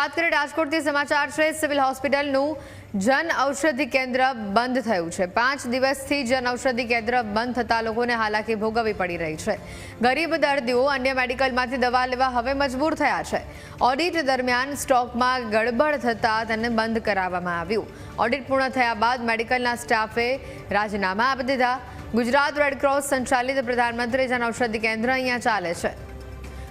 વાત કરીએ રાજકોટથી સમાચાર છે, સિવિલ હોસ્પિટલનું જન ઔષધિ કેન્દ્ર બંધ થયું છે. પાંચ દિવસથી જન ઔષધિ કેન્દ્ર બંધ થતા લોકોને હાલાકી ભોગવવી પડી રહી છે. ગરીબ દર્દીઓ અન્ય મેડિકલમાંથી દવા લેવા હવે મજબૂર થયા છે. ઓડિટ દરમિયાન સ્ટોકમાં ગડબડ થતાં તેને બંધ કરાવવામાં આવ્યું. ઓડિટ પૂર્ણ થયા બાદ મેડિકલના સ્ટાફે રાજીનામા આપી દીધા. ગુજરાત રેડક્રોસ સંચાલિત પ્રધાનમંત્રી જન ઔષધિ કેન્દ્ર અહીંયા ચાલે છે.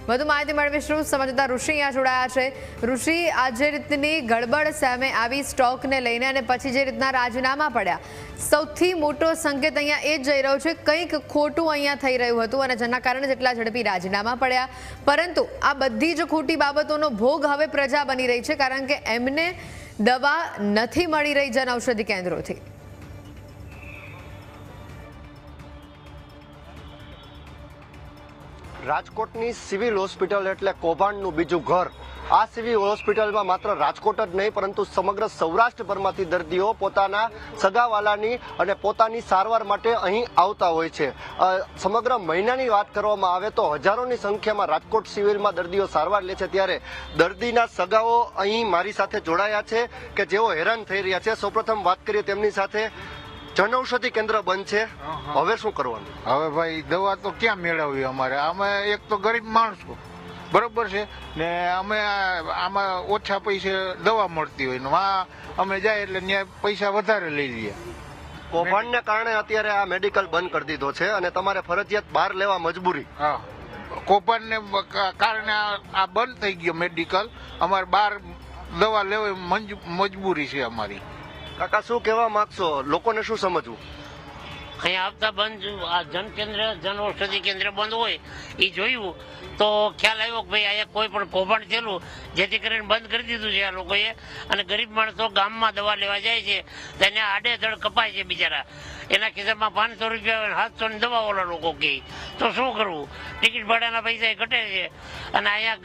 વધુ માહિતી મેળવીશું. સમજતા ઋષિ અહીંયા જોડાયા છે. ઋષિ, આ જે રીતની ગડબડ સામે આવી સ્ટોકને લઈને અને પછી જે રીતના રાજીનામા પડ્યા, સૌથી મોટો સંકેત અહીંયા એ જ જઈ રહ્યો છે, કંઈક ખોટું અહીંયા થઈ રહ્યું હતું અને જેના કારણે જેટલા ઝડપી રાજીનામા પડ્યા. પરંતુ આ બધી જ ખોટી બાબતોનો ભોગ હવે પ્રજા બની રહી છે, કારણ કે એમને દવા નથી મળી રહી જન ઔષધિ કેન્દ્રોથી. રાજકોટની સિવિલ હોસ્પિટલ એટલે કૌભાંડનું બીજું ઘર. આ સિવિલ હોસ્પિટલમાં માત્ર રાજકોટ જ નહીં, પરંતુ સમગ્ર સૌરાષ્ટ્રભરમાંથી દર્દીઓ પોતાના સગાવાલાની અને પોતાની સારવાર માટે અહીં આવતા હોય છે. સમગ્ર મહિનાની વાત કરવામાં આવે તો હજારોની સંખ્યામાં રાજકોટ સિવિલમાં દર્દીઓ સારવાર લે છે. ત્યારે દર્દીના સગાઓ અહીં મારી સાથે જોડાયા છે કે જેઓ હેરાન થઈ રહ્યા છે. સૌપ્રથમ વાત કરીએ તેમની સાથે જનઔષધિ કેન્દ્ર બંધ છે. હવે શું કરવાનું? હવે ભાઈ દવા તો ક્યાં મેળવવી અમારે? અમે એક તો ગરીબ માણસો. બરોબર છે? ને અમે આમાં ઓછા પૈસે દવા મળતી હોય ને વા અમે જાય એટલે ત્યાં પૈસા વધારે લઈ લઈએ. કૌભાંડને કારણે અત્યારે આ મેડિકલ બંધ કરી દીધો છે અને તમારે ફરજિયાત બહાર લેવા મજબૂરી. હા. કૌભાંડને કારણે આ બંધ થઈ ગયો મેડિકલ. અમારે બહાર દવા લેવા મંજ- મજબૂરી છે અમારી. કાકા, શું કહેવા માંગશો? લોકોને શું સમજવું? અહીંયા આવતા બંધ, આ જન કેન્દ્ર જન ઔષધિ કેન્દ્ર બંધ હોય એ જોયું. તો ખ્યાલ આવ્યો કે ભાઈ, અહીંયા કોઈ પણ કૌભાંડ થયેલું, જેથી કરીને બંધ કરી દીધું છે આ લોકોએ. અને ગરીબ માણસો ગામમાં દવા લેવા જાય છે તેને આડેધડ કપાય છે બિચારા. એના ખિસ્સામાં પાંચસો રૂપિયા સાતસો ની દવા ઓલા લોકો કહે તો શું કરવું? ટિકિટ ભાડાના પૈસા ઘટે છે. અને અહીંયા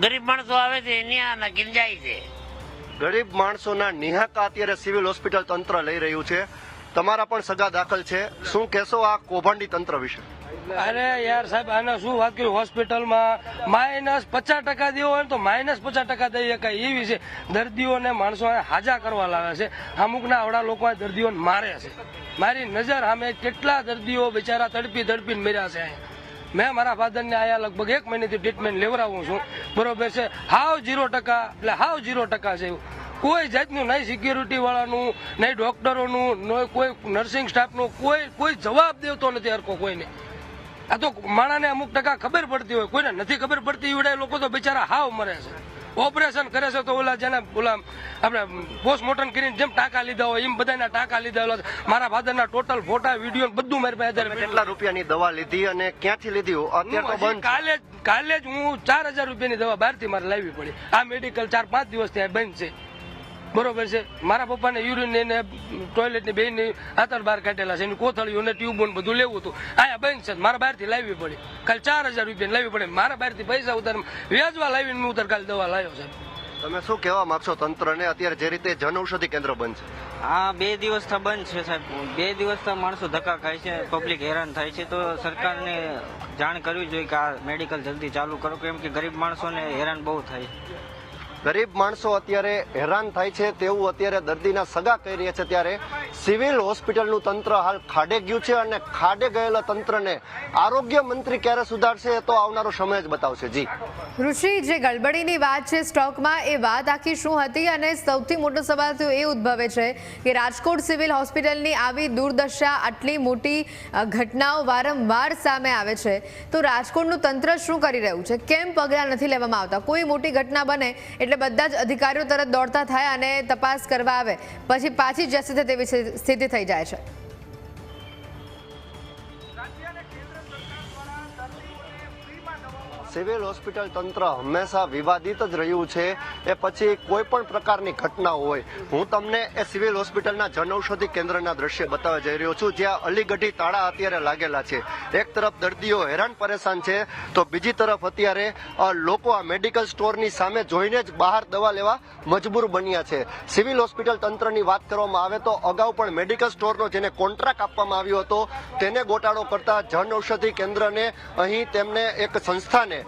ગરીબ માણસો આવે છે ત્યાં નાખીને જાય છે. ગરીબ માણસોના નિહાકા અત્યારે સિવિલ હોસ્પિટલ તંત્ર લઈ રહ્યું છે. તમારા પણ સગા દાખલ છે. શું કહેશો આ કૌભાંડી તંત્ર વિશે? અરે યાર સાહેબ, આને શું વાત કર્યું હોસ્પિટલમાં માઇનસ પચાસ ટકા દેવો હોય તો માઇનસ પચાસ ટકા દઈ શકાય. એવી છે દર્દીઓને માણસો અહીંયા હાજા કરવા લાવે છે. અમુકના આવડા લોકો દર્દીઓને મારે છે. મારી નજર સામે કેટલા દર્દીઓ બિચારા તડપી તડપીને મર્યા છે અહીંયા. મેં મારા ફાધરને આયા લગભગ એક મહિનેથી ટ્રીટમેન્ટ લેવડાવું છું. બરોબર છે? હાવ જીરો ટકા, એટલે હાવ જીરો ટકા છે કોઈ જાતનું નહીં સિક્યુરિટી વાળાનું, નહીં ડોક્ટરોનું નહીં કોઈ નર્સિંગ સ્ટાફનું કોઈ કોઈ જવાબ દેતો નથી હરકો કોઈને. આ તો માણાને અમુક ટકા ખબર પડતી હોય, કોઈને નથી ખબર પડતી એવડા લોકો તો બિચારા હાવ મરે છે. ઓપરેશન કરે છે તો ઓલા જેને ઓલા આપણે પોસ્ટમોર્ટમ કરીને જેમ ટાંકા લીધા હોય એમ બધાના ટાંકા લીધા હોય. મારા ફાધરના ટોટલ ફોટા વીડિયો બધું મારી પાસે કેટલા રૂપિયાની દવા લીધી અને ક્યાંથી લીધી અત્યારે તો. કાલે જ કાલે જ હું ચાર હજાર રૂપિયાની દવા બહારથી મારે લાવવી પડી. આ મેડિકલ ચાર પાંચ દિવસ ત્યાં બંધ છે. બરોબર છે. મારા પપ્પાને યુરિન ને ટોયલેટની બેન બે આતર બહાર કાઢેલા છે. એની કોથળીઓ ને ટ્યુબ ને બધું લેવું હતું. આયા બંધ છે. મારા બહારથી લાવવી પડી. કાલે ચાર હજાર રૂપિયા લાવવી પડે. મારા બહારથી પૈસા ઉતાર વ્યાજવા લાવીને હું ઉતાર કાલે દવા લાવ્યો સાહેબ. તમે શું કહેવા માંગશો તંત્રને? અત્યારે જે રીતે જનઔષધિ કેન્દ્ર બંધ છે. આ બે દિવસથી બંધ છે સાહેબ. બે દિવસથી માણસો ધક્કા ખાય છે પબ્લિક હેરાન થાય છે. તો સરકારને જાણ કરવી જોઈએ કે આ મેડિકલ જલ્દી ચાલુ કરો. કેમ કે ગરીબ માણસોને હેરાન બહુ થાય. ગરીબ માણસો અત્યારે હેરાન થાય છે તેવું અત્યારે દર્દીના સગા કહી રહ્યા છે ત્યારે સિવિલ હોસ્પિટલનું તંત્ર હાલ ખાડે ગયું છે અને ખાડે ગયેલા તંત્રને આરોગ્ય મંત્રી ક્યારે સુધારશે તો આવનારો સમય જ બતાવશે. જી. ઋષિ, જે ગડબડીની વાત છે સ્ટોકમાં, એ વાત આખી શું હતી અને સૌથી મોટો સવાલ તો એ ઉદ્ભવે છે કે રાજકોટ સિવિલ હોસ્પિટલની આવી દુર્દશા, આટલી મોટી ઘટનાઓ વારંવાર સામે આવે છે. તો રાજકોટનું તંત્ર શું કરી રહ્યું છે? કેમ પગલાં નથી લેવામાં આવતા? કોઈ મોટી ઘટના બને એટલે બધા જ અધિકારીઓ તરત દોડતા થાય અને તપાસ કરવા આવે. પછી પાછી જશે તેવી સ્થિતિ થઈ જાય છે. સિવિલ હોસ્પિટલ તંત્ર હંમેશા વિવાદિત જ રહ્યું છે. એ પછી કોઈ પણ પ્રકારની ઘટના હોય, હું તમને એ સિવિલ હોસ્પિટલના જનઔષધિ કેન્દ્રના દ્રશ્ય બતાવવા જઈ રહ્યો છું, જ્યાં અલીગઢી તાળા અત્યારે લાગેલા છે. એક તરફ દર્દીઓ હેરાન પરેશાન છે, તો બીજી તરફ અત્યારે લોકો આ મેડિકલ સ્ટોરની સામે જોઈને જ બહાર દવા લેવા મજબૂર બન્યા છે. સિવિલ હોસ્પિટલ તંત્રની વાત કરવામાં આવે તો અગાઉ પણ મેડિકલ સ્ટોરનો જેને કોન્ટ્રાક્ટ આપવામાં આવ્યો હતો, તેને ગોટાળો કરતા જન ઔષધિ કેન્દ્રને અહીં તેમને એક સંસ્થાને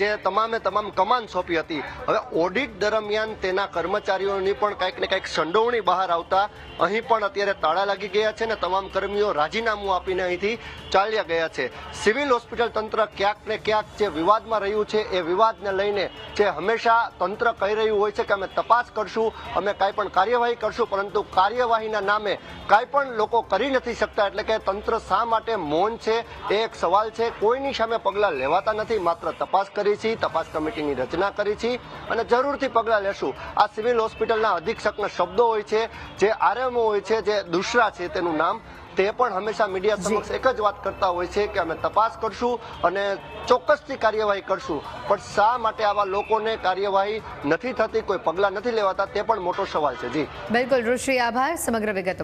જે તમામે તમામ કમાન સોંપી હતી. હવે ઓડિટ દરમિયાન તેના કર્મચારીઓની પણ કંઈક ને કંઈક સંડોવણી બહાર આવતા અહીં પણ અત્યારે તાળા લાગી ગયા છે ને તમામ કર્મીઓ રાજીનામું આપીને અહીંથી ચાલ્યા ગયા છે. સિવિલ હોસ્પિટલ તંત્ર ક્યાંક ને ક્યાંક જે વિવાદમાં રહ્યું છે એ વિવાદને લઈને જે હંમેશા તંત્ર કહી રહ્યું હોય છે કે અમે તપાસ કરશું, અમે કાંઈ પણ કાર્યવાહી કરશું, પરંતુ કાર્યવાહીના નામે કાંઈ પણ લોકો કરી નથી શકતા. એટલે કે તંત્ર શા માટે મૌન છે એ એક સવાલ છે. કોઈની સામે પગલાં લેવાતા નથી માત્ર તપાસ કરી છે તપાસ કમિટીની રચના કરી છે અને જરૂરથી પગલાં લેશું. આ સિવિલ હોસ્પિટલના અધિક્ષકના શબ્દો હોય છે જે આરએમઓ હોય છે જે દુસરા છે તેનું નામ તે પણ હંમેશા મીડિયા સમક્ષ એક જ વાત કરતા હોય છે કે અમે તપાસ કરશું અને ચોક્કસથી કાર્યવાહી કરશું. પણ શા માટે આવા લોકોને કાર્યવાહી નથી થતી કોઈ પગલાં નથી લેવાતા તે પણ મોટો સવાલ છે. જી. બિલકુલ ઋષિ આભાર. સમગ્ર વિગતો